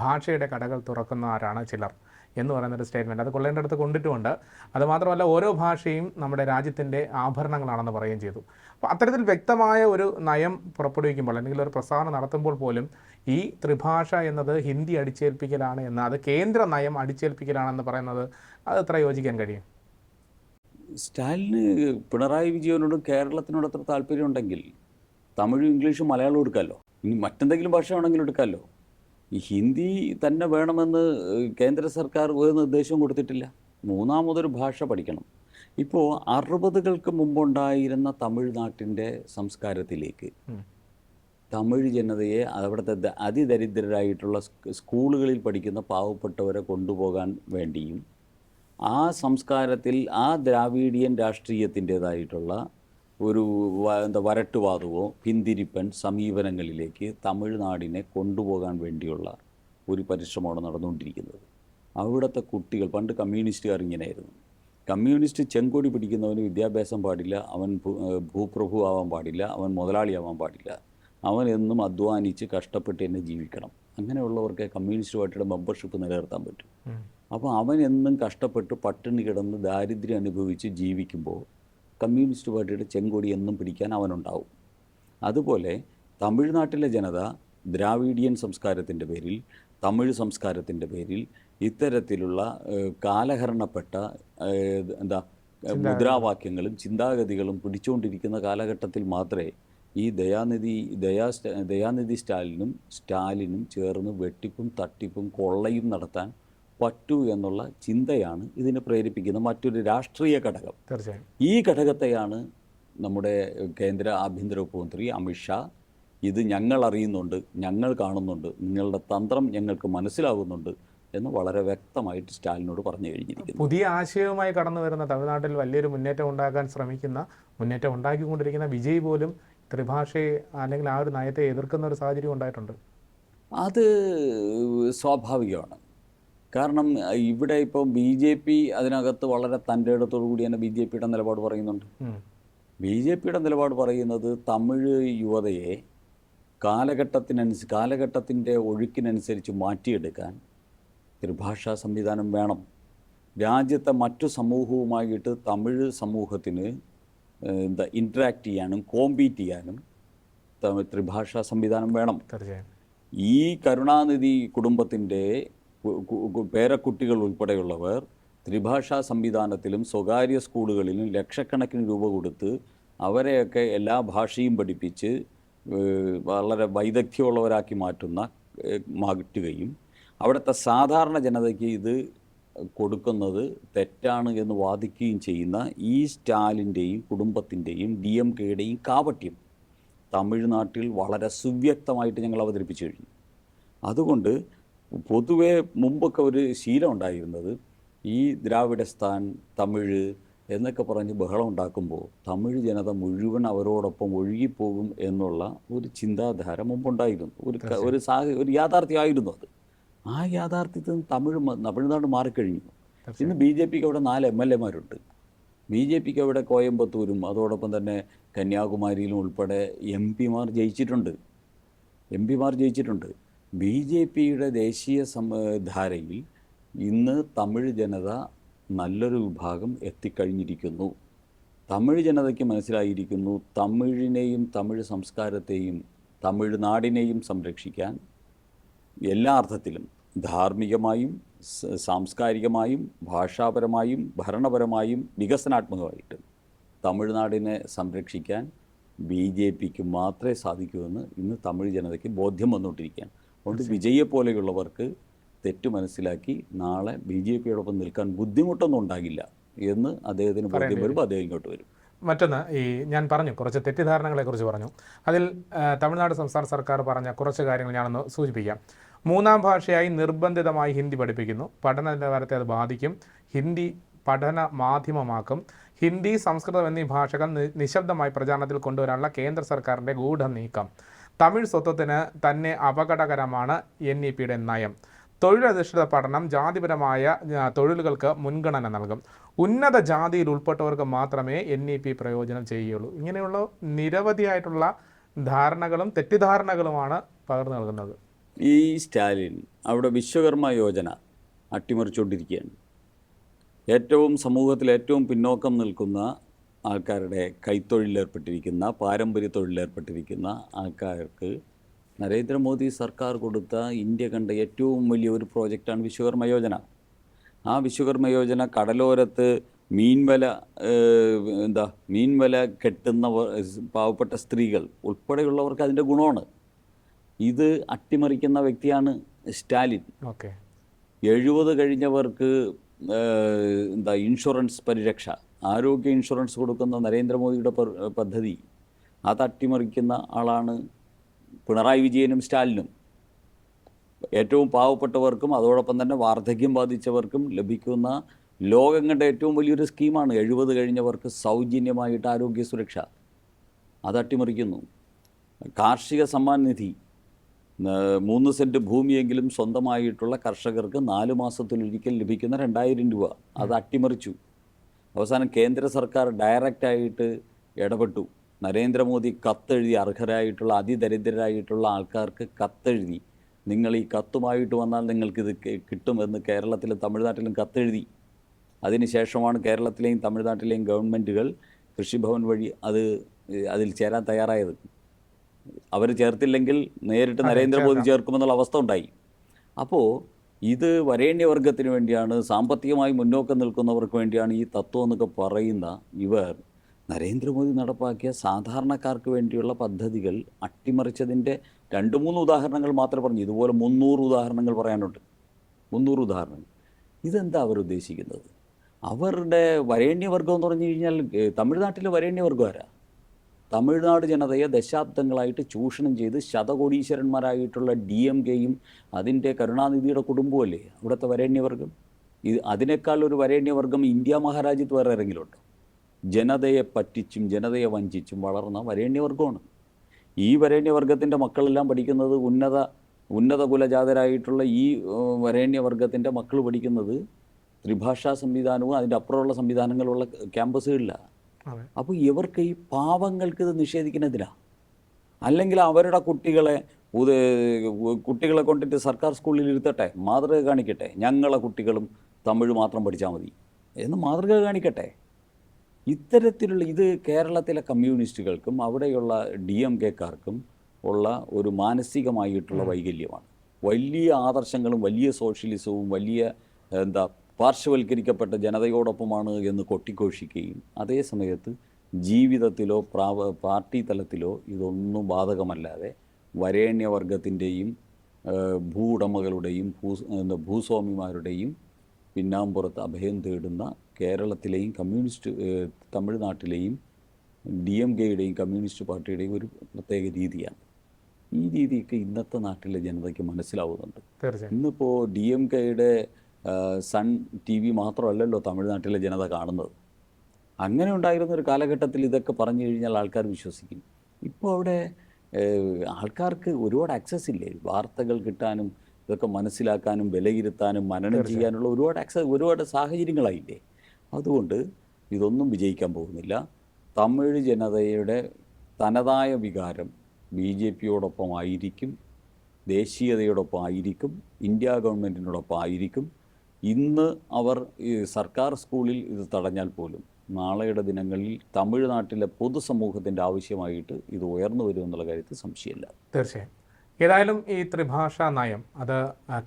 ഭാഷയുടെ കടകൾ തുറക്കുന്നവരാണ് ചിലർ? എന്ന് പറയുന്നൊരു സ്റ്റേറ്റ്മെന്റ് അത് കൊള്ളേണ്ടടുത്ത് കൊണ്ടിട്ടുമുണ്ട്. അതുമാത്രമല്ല ഓരോ ഭാഷയും നമ്മുടെ രാജ്യത്തിന്റെ ആഭരണങ്ങളാണെന്ന് പറയുകയും ചെയ്തു. അപ്പോൾ അത്തരത്തിൽ വ്യക്തമായ ഒരു നയം പുറപ്പെടുവിക്കുമ്പോൾ അല്ലെങ്കിൽ ഒരു പ്രസ്താവന നടത്തുമ്പോൾ പോലും ഈ ത്രിഭാഷ എന്നത് ഹിന്ദി അടിച്ചേൽപ്പിക്കലാണ് എന്ന് അത് കേന്ദ്ര നയം അടിച്ചേൽപ്പിക്കലാണെന്ന് പറയുന്നത് അത് എത്ര യോജിക്കാൻ കഴിയും? സ്റ്റാലിന് പിണറായി വിജയനോടും കേരളത്തിനോട് അത്ര താല്പര്യമുണ്ടെങ്കിൽ തമിഴും ഇംഗ്ലീഷും മലയാളവും എടുക്കാമല്ലോ. ഇനി മറ്റെന്തെങ്കിലും ഭാഷ വേണമെങ്കിലും എടുക്കാമല്ലോ. ഈ ഹിന്ദി തന്നെ വേണമെന്ന് കേന്ദ്ര സർക്കാർ ഒരു നിർദ്ദേശവും കൊടുത്തിട്ടില്ല. മൂന്നാമതൊരു ഭാഷ പഠിക്കണം. ഇപ്പോൾ അറുപതുകൾക്ക് മുമ്പുണ്ടായിരുന്ന തമിഴ്നാട്ടിന്റെ സംസ്കാരത്തിലേക്ക് തമിഴ് ജനതയെ അവിടുത്തെ അതിദരിദ്രരായിട്ടുള്ള സ്കൂളുകളിൽ പഠിക്കുന്ന പാവപ്പെട്ടവരെ കൊണ്ടുപോകാൻ വേണ്ടിയും ആ സംസ്കാരത്തിൽ ആ ദ്രാവീഡിയൻ രാഷ്ട്രീയത്തിന്റേതായിട്ടുള്ള ഒരു എന്താ വരട്ടുവാദമോ പിന്തിരിപ്പൻ സമീപനങ്ങളിലേക്ക് തമിഴ്നാടിനെ കൊണ്ടുപോകാൻ വേണ്ടിയുള്ള ഒരു പരിശ്രമമാണ് നടന്നുകൊണ്ടിരിക്കുന്നത്. അവിടുത്തെ കുട്ടികൾ പണ്ട് കമ്മ്യൂണിസ്റ്റുകാർ ഇങ്ങനെയായിരുന്നു കമ്മ്യൂണിസ്റ്റ് ചെങ്കൊടി പിടിക്കുന്നവന് വിദ്യാഭ്യാസം പാടില്ല അവൻ ഭൂപ്രഭു ആവാൻ പാടില്ല അവൻ മുതലാളിയാവാൻ പാടില്ല. അവൻ എന്നും അധ്വാനിച്ച് കഷ്ടപ്പെട്ട് തന്നെ ജീവിക്കണം. അങ്ങനെയുള്ളവർക്ക് കമ്മ്യൂണിസ്റ്റ് പാർട്ടിയുടെ മെമ്പർഷിപ്പ് നിലനിർത്താൻ പറ്റും. അപ്പോൾ അവൻ എന്നും കഷ്ടപ്പെട്ട് പട്ടിണി കിടന്ന് ദാരിദ്ര്യം അനുഭവിച്ച് ജീവിക്കുമ്പോൾ കമ്മ്യൂണിസ്റ്റ് പാർട്ടിയുടെ ചെങ്കൊടി എന്നും പിടിക്കാൻ അവനുണ്ടാവും. അതുപോലെ തമിഴ്നാട്ടിലെ ജനത ദ്രാവിഡിയൻ സംസ്കാരത്തിന്റെ പേരിൽ തമിഴ് സംസ്കാരത്തിന്റെ പേരിൽ ഇത്തരത്തിലുള്ള കാലഹരണപ്പെട്ട എന്താ മുദ്രാവാക്യങ്ങളും ചിന്താഗതികളും പിടിച്ചുകൊണ്ടിരിക്കുന്ന കാലഘട്ടത്തിൽ മാത്രമേ ഈ ദയാനിധി ദയാ ദയാനിധി സ്റ്റാലിനും സ്റ്റാലിനും ചേർന്ന് വെട്ടിപ്പും തട്ടിപ്പും കൊള്ളയും നടത്താൻ പറ്റൂ എന്നുള്ള ചിന്തയാണ് ഇതിനെ പ്രേരിപ്പിക്കുന്ന മറ്റൊരു രാഷ്ട്രീയ ഘടകം. തീർച്ചയായും. ഈ ഘടകത്തെയാണ് നമ്മുടെ കേന്ദ്ര ആഭ്യന്തര വകുപ്പ് മന്ത്രി അമിത്ഷാ ഇത് ഞങ്ങൾ അറിയുന്നുണ്ട് ഞങ്ങൾ കാണുന്നുണ്ട് നിങ്ങളുടെ തന്ത്രം ഞങ്ങൾക്ക് മനസ്സിലാകുന്നുണ്ട് എന്ന് വളരെ വ്യക്തമായിട്ട് സ്റ്റാലിനോട് പറഞ്ഞു കഴിഞ്ഞിരിക്കുന്നു. പുതിയ ആശയവുമായി കടന്നു വരുന്ന തമിഴ്നാട്ടിൽ വലിയൊരു മുന്നേറ്റം ഉണ്ടാക്കാൻ ശ്രമിക്കുന്ന മുന്നേറ്റം ഉണ്ടാക്കിക്കൊണ്ടിരിക്കുന്ന വിജയ് പോലും ത്രിഭാഷയെ അല്ലെങ്കിൽ ആ ഒരു നയത്തെ എതിർക്കുന്ന ഒരു സാഹചര്യം ഉണ്ടായിട്ടുണ്ട്. അത് സ്വാഭാവികമാണ്. കാരണം ഇവിടെ ഇപ്പോൾ ബി ജെ പി അതിനകത്ത് വളരെ തന്റെ ഇടത്തോടു കൂടി തന്നെ ബി ജെ പിയുടെ നിലപാട് പറയുന്നുണ്ട്. ബി ജെ പിയുടെ നിലപാട് പറയുന്നത് തമിഴ് യുവതയെ കാലഘട്ടത്തിനനുസരിച്ച് കാലഘട്ടത്തിന്റെ ഒഴുക്കിനനുസരിച്ച് മാറ്റിയെടുക്കാൻ ത്രിഭാഷാ സംവിധാനം വേണം. രാജ്യത്തെ മറ്റു സമൂഹവുമായിട്ട് തമിഴ് സമൂഹത്തിന് എന്താ ഇൻട്രാക്ട് ചെയ്യാനും കോമ്പീറ്റ് ചെയ്യാനും തമിഴ് ത്രിഭാഷാ സംവിധാനം വേണം. ഈ കരുണാനിധി കുടുംബത്തിന്റെ പേരക്കുട്ടികൾ ഉൾപ്പെടെയുള്ളവർ ത്രിഭാഷാ സംവിധാനത്തിലും സ്വകാര്യ സ്കൂളുകളിലും ലക്ഷക്കണക്കിന് രൂപ കൊടുത്ത് അവരെയൊക്കെ എല്ലാ ഭാഷയും പഠിപ്പിച്ച് വളരെ വൈദഗ്ധ്യമുള്ളവരാക്കി മാറ്റുന്ന മാറ്റുകയും അവിടുത്തെ സാധാരണ ജനതയ്ക്ക് ഇത് കൊടുക്കുന്നത് തെറ്റാണ് എന്ന് വാദിക്കുകയും ചെയ്യുന്ന ഈ സ്റ്റാലിന്റെയും കുടുംബത്തിന്റെയും ഡി എം കെയുടെയും കാപട്യം തമിഴ്നാട്ടിൽ വളരെ സുവ്യക്തമായിട്ട് ഞങ്ങൾ അവതരിപ്പിച്ചു കഴിഞ്ഞു. അതുകൊണ്ട് പൊതുവെ മുമ്പൊക്കെ ഒരു ശീലം ഉണ്ടായിരുന്നത് ഈ ദ്രാവിഡസ്ഥാൻ തമിഴ് എന്നൊക്കെ പറഞ്ഞ് ബഹളം ഉണ്ടാക്കുമ്പോൾ തമിഴ് ജനത മുഴുവൻ അവരോടൊപ്പം ഒഴുകിപ്പോകും എന്നുള്ള ഒരു ചിന്താധാര മുമ്പുണ്ടായിരുന്നു. ഒരു ഒരു സാഹ ഒരു യാഥാർത്ഥ്യമായിരുന്നു അത്. ആ യാഥാർത്ഥ്യത്തിൽ നിന്ന് തമിഴ് തമിഴ്നാട് മാറിക്കഴിഞ്ഞു. ഇന്ന് ബി ജെ പിക്ക് അവിടെ നാല് എം എൽ എമാരുണ്ട് ബി ജെ പിക്ക് അവിടെ കോയമ്പത്തൂരും അതോടൊപ്പം തന്നെ കന്യാകുമാരിയിലും ഉൾപ്പെടെ എം പിമാർ ജയിച്ചിട്ടുണ്ട്. എം പിമാർ ജയിച്ചിട്ടുണ്ട്. ബി ജെ പിയുടെ ദേശീയ ധാരയിൽ ഇന്ന് തമിഴ് ജനത നല്ലൊരു വിഭാഗം എത്തിക്കഴിഞ്ഞിരിക്കുന്നു. തമിഴ് ജനതയ്ക്ക് മനസ്സിലായിരിക്കുന്നു തമിഴിനെയും തമിഴ് സംസ്കാരത്തെയും തമിഴ്നാടിനെയും സംരക്ഷിക്കാൻ എല്ലാ അർത്ഥത്തിലും ധാർമ്മികമായും സാംസ്കാരികമായും ഭാഷാപരമായും ഭരണപരമായും വികസനാത്മകമായിട്ട് തമിഴ്നാടിനെ സംരക്ഷിക്കാൻ ബി ജെ പിക്ക് മാത്രമേ സാധിക്കൂ എന്ന് ഇന്ന് തമിഴ് ജനതയ്ക്ക് ബോധ്യം വന്നുകൊണ്ടിരിക്കുകയാണ്. അതുകൊണ്ട് വിജയെ പോലെയുള്ളവർക്ക് തെറ്റ് മനസ്സിലാക്കി നാളെ ബി ജെ പിയോടൊപ്പം നിൽക്കാൻ ബുദ്ധിമുട്ടൊന്നും ഉണ്ടാകില്ല എന്ന് അദ്ദേഹത്തിന് ബോധ്യം വരുമ്പോൾ അദ്ദേഹം ഇങ്ങോട്ട് വരും. മറ്റൊന്ന് ഈ ഞാൻ പറഞ്ഞു കുറച്ച് തെറ്റിദ്ധാരണകളെക്കുറിച്ച് പറഞ്ഞു. അതിൽ തമിഴ്നാട് സംസ്ഥാന സർക്കാർ പറഞ്ഞ കുറച്ച് കാര്യങ്ങൾ ഞാനൊന്ന് സൂചിപ്പിക്കാം. മൂന്നാം ഭാഷയായി നിർബന്ധിതമായി ഹിന്ദി പഠിപ്പിക്കുന്നു. പഠന നിലവാരത്തെ അത് ബാധിക്കും. ഹിന്ദി പഠന മാധ്യമമാക്കും. ഹിന്ദി സംസ്കൃതം എന്നീ ഭാഷകൾ നിശബ്ദമായി പ്രചാരണത്തിൽ കൊണ്ടുവരാനുള്ള കേന്ദ്ര സർക്കാരിന്റെ ഗൂഢ നീക്കം തമിഴ് സ്വത്വത്തിന് തന്നെ അപകടകരമാണ് എൻ ഇ പിയുടെ നയം. തൊഴിലധിഷ്ഠിത പഠനം ജാതിപരമായ തൊഴിലുകൾക്ക് മുൻഗണന നൽകും. ഉന്നത ജാതിയിൽ ഉൾപ്പെട്ടവർക്ക് മാത്രമേ എൻ ഇ പി പ്രയോജനം ചെയ്യുകയുള്ളൂ. ഇങ്ങനെയുള്ള നിരവധിയായിട്ടുള്ള ധാരണകളും തെറ്റിദ്ധാരണകളുമാണ് പകർന്നു നൽകുന്നത്. ഈ സ്റ്റാലിൻ അവിടെ വിശ്വകർമ്മ യോജന അട്ടിമറിച്ചുകൊണ്ടിരിക്കുകയാണ്. ഏറ്റവും സമൂഹത്തിൽ ഏറ്റവും പിന്നോക്കം നിൽക്കുന്ന ആൾക്കാരുടെ കൈത്തൊഴിലേർപ്പെട്ടിരിക്കുന്ന പാരമ്പര്യ തൊഴിലേർപ്പെട്ടിരിക്കുന്ന ആൾക്കാർക്ക് നരേന്ദ്രമോദി സർക്കാർ കൊടുത്ത ഇന്ത്യ കണ്ട ഏറ്റവും വലിയ ഒരു പ്രോജക്റ്റാണ് വിശ്വകർമ്മ യോജന. ആ വിശ്വകർമ്മ യോജന കടലോരത്ത് മീൻവല എന്താ മീൻവല കെട്ടുന്ന പാവപ്പെട്ട സ്ത്രീകൾ ഉൾപ്പെടെയുള്ളവർക്ക് അതിന്റെ ഗുണമാണ്. ഇത് അട്ടിമറിക്കുന്ന വ്യക്തിയാണ് സ്റ്റാലിൻ. ഓക്കെ. എഴുപത് കഴിഞ്ഞവർക്ക് എന്താ ഇൻഷുറൻസ് പരിരക്ഷ. ആരോഗ്യ ഇൻഷുറൻസ് കൊടുക്കുന്ന നരേന്ദ്രമോദിയുടെ പദ്ധതി അത് അട്ടിമറിക്കുന്ന ആളാണ് പിണറായി വിജയനും സ്റ്റാലിനും. ഏറ്റവും പാവപ്പെട്ടവർക്കും അതോടൊപ്പം തന്നെ വാർദ്ധക്യം ബാധിച്ചവർക്കും ലഭിക്കുന്ന ലോകം കണ്ട ഏറ്റവും വലിയൊരു സ്കീമാണ് എഴുപത് കഴിഞ്ഞവർക്ക് സൗജന്യമായിട്ട് ആരോഗ്യ സുരക്ഷ. അത് അട്ടിമറിക്കുന്നു കാർഷിക സമ്മാൻ നിധി മൂന്ന് സെന്റ് ഭൂമിയെങ്കിലും സ്വന്തമായിട്ടുള്ള കർഷകർക്ക് നാല് മാസത്തിലൊരിക്കൽ ലഭിക്കുന്ന രണ്ടായിരം രൂപ. അത് അട്ടിമറിച്ചു. അവസാനം കേന്ദ്ര സർക്കാർ ഡയറക്റ്റായിട്ട് ഇടപെട്ടു. നരേന്ദ്രമോദി കത്തെഴുതി അർഹരായിട്ടുള്ള അതിദരിദ്രരായിട്ടുള്ള ആൾക്കാർക്ക് കത്തെഴുതി. നിങ്ങൾ ഈ കത്തുമായിട്ട് വന്നാൽ നിങ്ങൾക്കിത് കിട്ടുമെന്ന് കേരളത്തിലും തമിഴ്നാട്ടിലും കത്തെഴുതി. അതിനുശേഷമാണ് കേരളത്തിലെയും തമിഴ്നാട്ടിലെയും ഗവൺമെന്റുകൾ കൃഷിഭവൻ വഴി അത് അതിൽ ചേരാൻ തയ്യാറായത്. അവർ ചേർത്തില്ലെങ്കിൽ നേരിട്ട് നരേന്ദ്രമോദി ചേർക്കുമെന്നുള്ള അവസ്ഥ ഉണ്ടായി. അപ്പോൾ ഇത് വരേണ്യവർഗത്തിന് വേണ്ടിയാണ് സാമ്പത്തികമായി മുന്നോക്കം നിൽക്കുന്നവർക്ക് വേണ്ടിയാണ് ഈ തത്വം എന്നൊക്കെ പറയുന്ന ഇവർ നരേന്ദ്രമോദി നടപ്പാക്കിയ സാധാരണക്കാർക്ക് വേണ്ടിയുള്ള പദ്ധതികൾ അട്ടിമറിച്ചതിന്റെ രണ്ട് മൂന്ന് ഉദാഹരണങ്ങൾ മാത്രമേ പറഞ്ഞു. ഇതുപോലെ മുന്നൂറ് ഉദാഹരണങ്ങൾ പറയാനുണ്ട്. മുന്നൂറ് ഉദാഹരണങ്ങൾ. ഇതെന്താ അവർ ഉദ്ദേശിക്കുന്നത്? അവരുടെ വരേണ്യവർഗം എന്ന് പറഞ്ഞു കഴിഞ്ഞാൽ തമിഴ്നാട്ടിലെ വരേണ്യവർഗം ആരാ? തമിഴ്നാട് ജനതയെ ദശാബ്ദങ്ങളായിട്ട് ചൂഷണം ചെയ്ത് ശതകോടീശ്വരന്മാരായിട്ടുള്ള ഡി എം കെയും അതിന്റെ കരുണാനിധിയുടെ കുടുംബമല്ലേ അവിടുത്തെ വരേണ്യവർഗം ഇത് അതിനേക്കാൾ ഒരു വരേണ്യവർഗം ഇന്ത്യ മഹാരാജ്യത്ത് വേറെ ആരെങ്കിലുമുണ്ടോ? ജനതയെ പറ്റിച്ചും ജനതയെ വഞ്ചിച്ചും വളർന്ന വരേണ്യവർഗമാണ് ഈ വരേണ്യവർഗത്തിന്റെ മക്കളെല്ലാം പഠിക്കുന്നത് ഉന്നത ഉന്നത കുലജാതരായിട്ടുള്ള ഈ വരേണ്യവർഗത്തിന്റെ മക്കൾ പഠിക്കുന്നത് ത്രിഭാഷാ സംവിധാനവും അതിന്റെ അപ്പുറമുള്ള സംവിധാനങ്ങളുള്ള ക്യാമ്പസുകളിലാണ്. അപ്പോൾ ഇവർക്ക് ഈ പാവങ്ങൾക്ക് ഇത് നിഷേധിക്കുന്നതിലാണ് അല്ലെങ്കിൽ അവരുടെ കുട്ടികളെ കുട്ടികളെ കൊണ്ടിട്ട് സർക്കാർ സ്കൂളിൽ ഇരുത്തട്ടെ മാതൃക കാണിക്കട്ടെ ഞങ്ങളെ കുട്ടികളും തമിഴ് മാത്രം പഠിച്ചാൽ മതി എന്ന് മാതൃക കാണിക്കട്ടെ. ഇത്തരത്തിലുള്ള ഇത് കേരളത്തിലെ കമ്മ്യൂണിസ്റ്റുകൾക്കും അവിടെയുള്ള ഡി എം കെക്കാർക്കും ഉള്ള ഒരു മാനസികമായിട്ടുള്ള വൈകല്യമാണ്. വലിയ ആദർശങ്ങളും വലിയ സോഷ്യലിസവും വലിയ എന്താ പാർശ്വവൽക്കരിക്കപ്പെട്ട ജനതയോടൊപ്പമാണ് എന്ന് കൊട്ടിഘോഷിക്കുകയും അതേ സമയത്ത് ജീവിതത്തിലോ പ്രാവ പാർട്ടി തലത്തിലോ ഇതൊന്നും ബാധകമല്ലാതെ വരേണ്യവർഗത്തിന്റെയും ഭൂ ഉടമകളുടെയും ഭൂ എന്താ ഭൂസ്വാമിമാരുടെയും പിന്നാമ്പുറത്ത് അഭയം തേടുന്ന കേരളത്തിലെയും കമ്മ്യൂണിസ്റ്റ് തമിഴ്നാട്ടിലെയും ഡി എം കെയുടെയും കമ്മ്യൂണിസ്റ്റ് പാർട്ടിയുടെയും ഒരു പ്രത്യേക രീതിയാണ്. ഈ രീതിയൊക്കെ ഇന്നത്തെ നാട്ടിലെ ജനതയ്ക്ക് മനസ്സിലാവുന്നുണ്ട്. ഇന്നിപ്പോൾ ഡി എം കെയുടെ സൺ ടി വി മാത്രമല്ലല്ലോ തമിഴ്നാട്ടിലെ ജനത കാണുന്നത്. അങ്ങനെ ഉണ്ടായിരുന്ന ഒരു കാലഘട്ടത്തിൽ ഇതൊക്കെ പറഞ്ഞു കഴിഞ്ഞാൽ ആൾക്കാർ വിശ്വസിക്കും. ഇപ്പോൾ അവിടെ ആൾക്കാർക്ക് ഒരുപാട് ആക്സസ് ഇല്ലേ? വാർത്തകൾ കിട്ടാനും ഇതൊക്കെ മനസ്സിലാക്കാനും വിലയിരുത്താനും മനനം ചെയ്യാനുള്ള ഒരുപാട് ആക്സസ് ഒരുപാട് സാഹചര്യങ്ങളായില്ലേ? അതുകൊണ്ട് ഇതൊന്നും വിജയിക്കാൻ പോകുന്നില്ല. തമിഴ് ജനതയുടെ തനതായ വികാരം ബി ജെ പിയോടൊപ്പം ആയിരിക്കും ദേശീയതയോടൊപ്പം ആയിരിക്കും ഇന്ത്യ ഗവൺമെന്റിനോടൊപ്പം ആയിരിക്കും ഇന്ന് അവർ ഈ സർക്കാർ സ്കൂളിൽ ഇത് തടഞ്ഞാൽ പോലും നാളെയുടെ ദിനങ്ങളിൽ തമിഴ്നാട്ടിലെ പൊതുസമൂഹത്തിന്റെ ആവശ്യമായിട്ട് ഇത് ഉയർന്നു വരും എന്നുള്ള കാര്യത്തിൽ സംശയമില്ല. തീർച്ചയായും. ഏതായാലും ഈ ത്രിഭാഷാ നയം അത്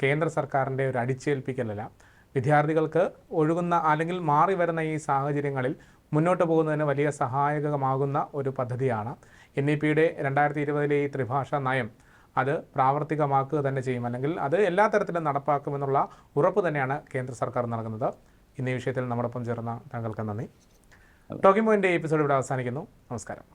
കേന്ദ്ര സർക്കാരിന്റെ ഒരു അടിച്ചേൽപ്പിക്കലല്ല. വിദ്യാർത്ഥികൾക്ക് ഒഴുകുന്ന അല്ലെങ്കിൽ മാറി വരുന്ന ഈ സാഹചര്യങ്ങളിൽ മുന്നോട്ട് പോകുന്നതിന് വലിയ സഹായകമാകുന്ന ഒരു പദ്ധതിയാണ്. എൻ ഇ പിയുടെ രണ്ടായിരത്തി ഇരുപതിലെ ഈ ത്രിഭാഷാ നയം അത് പ്രാവർത്തികമാക്കുക തന്നെ ചെയ്യും. അല്ലെങ്കിൽ അത് എല്ലാ തരത്തിലും നടപ്പാക്കുമെന്നുള്ള ഉറപ്പ് തന്നെയാണ് കേന്ദ്ര സർക്കാർ നൽകുന്നത്. ഇന്ന് ഈ വിഷയത്തിൽ നമ്മോടൊപ്പം ചേർന്ന താങ്കൾക്ക് നന്ദി. ടോക്കിംഗ് പോയിന്റെ എപ്പിസോഡ് ഇവിടെ അവസാനിക്കുന്നു. നമസ്കാരം.